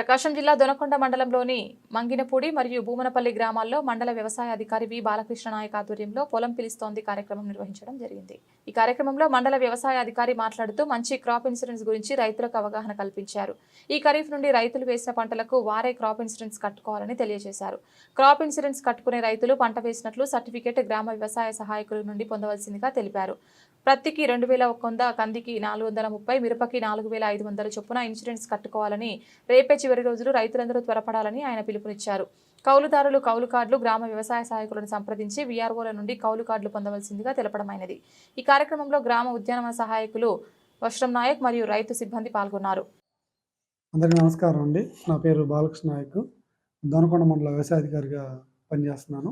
ప్రకాశం జిల్లా దొనకొండ మండలంలోని మంగినపూడి మరియు భూమనపల్లి గ్రామాల్లో మండల వ్యవసాయ అధికారి వి బాలకృష్ణ నాయక్ ఆధ్వర్యంలో పొలం పిలుస్తోంది కార్యక్రమం నిర్వహించడం జరిగింది. ఈ కార్యక్రమంలో మండల వ్యవసాయ అధికారి మాట్లాడుతూ మంచి క్రాప్ ఇన్సూరెన్స్ గురించి రైతులకు అవగాహన కల్పించారు. ఈ ఖరీఫ్ నుండి రైతులు వేసిన పంటలకు వారే క్రాప్ ఇన్సూరెన్స్ కట్టుకోవాలని తెలియజేశారు. క్రాప్ ఇన్సూరెన్స్ కట్టుకునే రైతులు పంట వేసినట్లు సర్టిఫికేట్ గ్రామ వ్యవసాయ సహాయకుల నుండి పొందవలసిందిగా తెలిపారు. ప్రత్తికి రెండు వేల ఒక వంద కందికి నాలుగు వందల ముప్పై మిరపకి నాలుగు వేల ఐదు వందల చొప్పున ఇన్సూరెన్స్ కట్టుకోవాలని రేపే చివరి రోజులు రైతులందరూ త్వరపడాలని ఆయన పిలుపునిచ్చారు. కౌలుదారులు కౌలు కార్డులు గ్రామ వ్యవసాయ సహాయకులను సంప్రదించి వీఆర్ఓల నుండి కౌలు కార్డులు పొందవలసిందిగా తెలపడమైనది ఈ కార్యక్రమంలో గ్రామ ఉద్యానవన సహాయకులు వర్షం నాయక్ మరియు రైతు సిబ్బంది పాల్గొన్నారు. అందరికీ నమస్కారం అండి. నా పేరు బాలకృష్ణ నాయక్. దొనకొండ మండల వ్యవసాయ అధికారిగా పనిచేస్తున్నాను.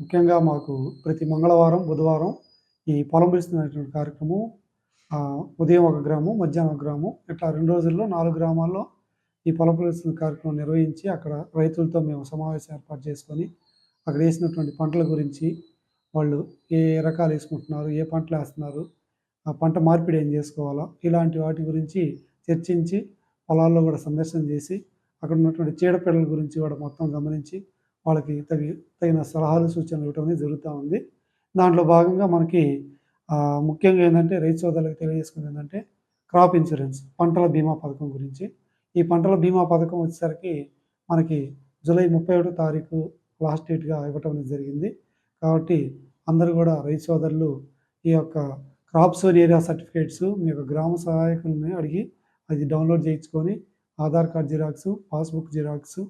ముఖ్యంగా మాకు ప్రతి మంగళవారం బుధవారం ఈ పొలం పిలుస్తున్నటువంటి కార్యక్రమం ఉదయం ఒక గ్రామం మధ్యాహ్నం ఒక గ్రామం ఇట్లా రెండు రోజుల్లో నాలుగు గ్రామాల్లో ఈ పొలం పిలుస్తున్న కార్యక్రమం నిర్వహించి అక్కడ రైతులతో మేము సమావేశం ఏర్పాటు చేసుకొని అక్కడ వేసినటువంటి పంటల గురించి వాళ్ళు ఏ రకాలు వేసుకుంటున్నారు ఏ పంటలు వేస్తున్నారు ఆ పంట మార్పిడి ఏం చేసుకోవాలో ఇలాంటి వాటి గురించి చర్చించి పొలాల్లో కూడా సందర్శన చేసి అక్కడ ఉన్నటువంటి చీడపీడల గురించి కూడా మొత్తం గమనించి వాళ్ళకి తగి తగిన సలహాలు సూచనలు ఇవ్వడం అనేది జరుగుతూ ఉంది. దాంట్లో భాగంగా మనకి ముఖ్యంగా ఏంటంటే రైతు సోదరులకు తెలియజేసుకుంది ఏంటంటే క్రాప్ ఇన్సూరెన్స్ పంటల బీమా పథకం గురించి. ఈ పంటల బీమా పథకం వచ్చేసరికి మనకి జూలై ముప్పై ఒకటో తారీఖు లాస్ట్ డేట్గా ఇవ్వటం జరిగింది. కాబట్టి అందరూ కూడా రైతు సోదరులు ఈ యొక్క క్రాప్ సోన్ ఏరియా సర్టిఫికేట్స్ మీ యొక్క గ్రామ సహాయకులని అడిగి అది డౌన్లోడ్ చేయించుకొని Aadhaar card xerox passbook xerox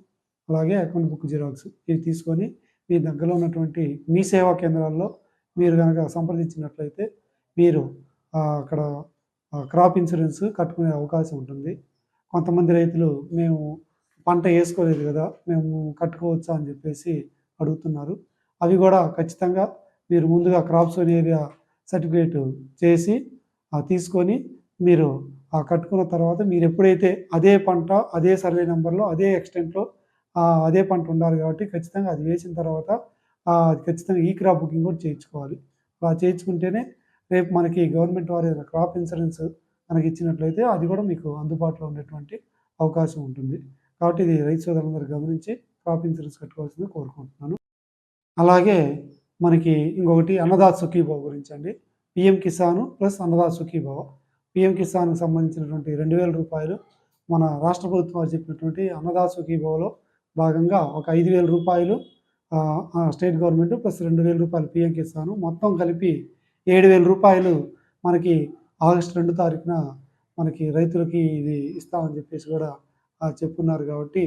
అలాగే అకౌంట్ బుక్ జిరాక్స్ ఇవి తీసుకొని మీ దగ్గరలో ఉన్నటువంటి మీ సేవా కేంద్రాల్లో మీరు కనుక సంప్రదించినట్లయితే మీరు అక్కడ క్రాప్ ఇన్సూరెన్స్ కట్టుకునే అవకాశం ఉంటుంది. కొంతమంది రైతులు మేము పంట వేసుకోలేదు కదా మేము కట్టుకోవచ్చా అని చెప్పేసి అడుగుతున్నారు. అవి కూడా ఖచ్చితంగా మీరు ముందుగా క్రాప్ సోన్ ఏరియా సర్టిఫికేట్ చేసి తీసుకొని మీరు ఆ కట్టుకున్న తర్వాత మీరు ఎప్పుడైతే అదే పంట అదే సర్వే నెంబర్లో అదే ఎక్స్టెంట్లో అదే పంట ఉండాలి కాబట్టి ఖచ్చితంగా అది వేసిన తర్వాత ఖచ్చితంగా ఈ క్రాప్ బుకింగ్ కూడా చేయించుకోవాలి. అలా చేయించుకుంటేనే రేపు మనకి గవర్నమెంట్ వారి క్రాప్ ఇన్సూరెన్స్ మనకి ఇచ్చినట్లయితే అది కూడా మీకు అందుబాటులో ఉండేటువంటి అవకాశం ఉంటుంది. కాబట్టి ఇది రైతు సోదరులందరూ గమనించి క్రాప్ ఇన్సూరెన్స్ కట్టుకోవాల్సింది కోరుకుంటున్నాను. అలాగే మనకి ఇంకొకటి అన్నదాత సుఖీభావ గురించి అండి PM Kisan plus Annadata Sukhibhava. PM కిసాన్కి సంబంధించినటువంటి రెండు వేల రూపాయలు మన రాష్ట్ర ప్రభుత్వం వారు చెప్పినటువంటి అన్నదాత సుఖీభావలో భాగంగా ఒక ఐదు వేల రూపాయలు స్టేట్ గవర్నమెంట్ ప్లస్ రెండు వేల రూపాయలు పిఎం కిసాన్ మొత్తం కలిపి ఏడు వేల రూపాయలు మనకి ఆగస్టు రెండు తారీఖున మనకి రైతులకి ఇది ఇస్తామని చెప్పేసి కూడా చెప్పున్నారు కాబట్టి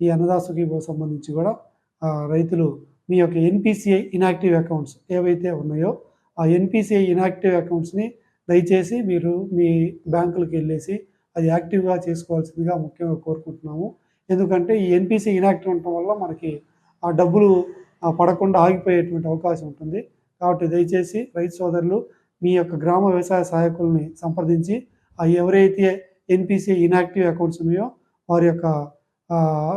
ఈ అన్నదాసుకి సంబంధించి కూడా రైతులు మీ యొక్క ఎన్పిసిఐ ఇనాక్టివ్ అకౌంట్స్ ఏవైతే ఉన్నాయో ఆ ఎన్పిసిఐ ఇనాక్టివ్ అకౌంట్స్ని దయచేసి మీరు మీ బ్యాంకులకు వెళ్ళేసి అది యాక్టివ్గా చేసుకోవాల్సిందిగా ముఖ్యంగా కోరుకుంటున్నాము. ఎందుకంటే ఈ ఎన్పిసి ఇనాక్టివ్ ఉండటం వల్ల మనకి ఆ డబ్బులు పడకుండా ఆగిపోయేటువంటి అవకాశం ఉంటుంది. కాబట్టి దయచేసి రైతు సోదరులు మీ యొక్క గ్రామ వ్యవసాయ సహాయకుల్ని సంప్రదించి ఎవరైతే ఎన్పిసి ఇన్యాక్టివ్ అకౌంట్స్ ఉన్నాయో వారి యొక్క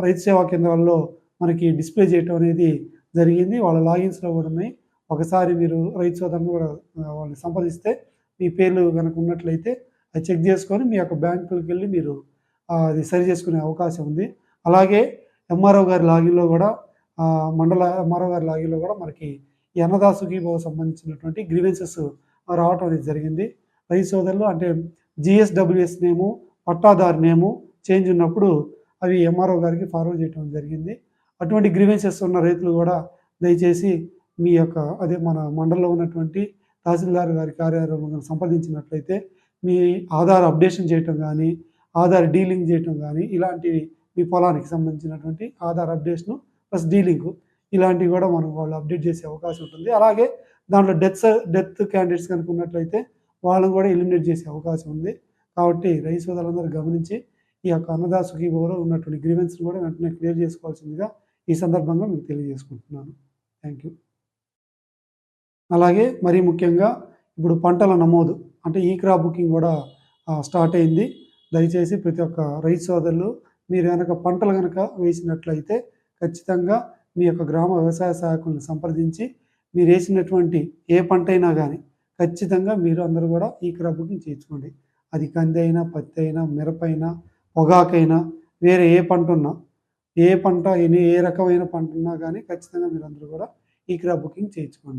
రైతు సేవా కేంద్రాల్లో మనకి డిస్ప్లే చేయటం అనేది జరిగింది. వాళ్ళ లాగిన్స్లో కూడా ఉన్నాయి. ఒకసారి మీరు రైతు సోదరుని కూడా వాళ్ళని సంప్రదిస్తే మీ పేర్లు కనుక ఉన్నట్లయితే అది చెక్ చేసుకొని మీ యొక్క బ్యాంకులకు వెళ్ళి మీరు అది సరి చేసుకునే అవకాశం ఉంది. అలాగే ఎంఆర్ఓ గారి లాగిన్లో కూడా మండల ఎంఆర్ఓ గారి కూడా మనకి ఈ అన్నదాసుకి సంబంధించినటువంటి గ్రీవెన్సెస్ రావటం అనేది జరిగింది. రైతు సోదరులు అంటే జిఎస్డబ్ల్యూఎస్ నేము పట్టాదారు నేము చేంజ్ ఉన్నప్పుడు అవి ఎంఆర్ఓ గారికి ఫార్వర్డ్ చేయడం జరిగింది. అటువంటి గ్రీవెన్సెస్ ఉన్న రైతులు కూడా దయచేసి మీ యొక్క అదే మన మండలంలో ఉన్నటువంటి తహసీల్దార్ గారి కార్యాలయంలో సంప్రదించినట్లయితే మీ ఆధార్ అప్డేషన్ చేయటం కానీ ఆధార్ డీలింగ్ చేయటం కానీ ఇలాంటివి మీ పొలానికి సంబంధించినటువంటి ఆధార్ అప్డేషను ప్లస్ డీలింగ్ ఇలాంటివి కూడా మనం వాళ్ళు అప్డేట్ చేసే అవకాశం ఉంటుంది. అలాగే దాంట్లో డెత్ డెత్ క్యాండిడేట్స్ కనుక ఉన్నట్లయితే వాళ్ళని కూడా ఎలిమినేట్ చేసే అవకాశం ఉంది. కాబట్టి రైస్ సోదరులందరూ గమనించి ఈ యొక్క అన్నదాత సుఖీభవలో ఉన్నటువంటి గ్రీవెన్స్ని కూడా వెంటనే క్లియర్ చేసుకోవాల్సిందిగా ఈ సందర్భంగా మీకు తెలియజేసుకుంటున్నాను. థ్యాంక్ యూ అలాగే మరీ ముఖ్యంగా ఇప్పుడు పంటల నమోదు. అంటే ఈ క్రాప్ బుకింగ్ కూడా స్టార్ట్ అయింది. దయచేసి ప్రతి ఒక్క రైతు సోదరులు మీరు కనుక పంటలు కనుక వేసినట్లయితే ఖచ్చితంగా మీ యొక్క గ్రామ వ్యవసాయ సహాయకులను సంప్రదించి మీరు వేసినటువంటి ఏ పంట అయినా కానీ ఖచ్చితంగా మీరు అందరూ కూడా ఈ క్రాప్ బుకింగ్ చేయించుకోండి. అది కంది అయినా పత్తి అయినా మిరప అయినా పొగాకైనా వేరే ఏ పంట ఉన్నా ఏ పంట ఏ రకమైన పంట ఉన్నా కానీ ఖచ్చితంగా మీరు అందరూ కూడా ఈ క్రాప్ బుకింగ్ చేయించుకోండి.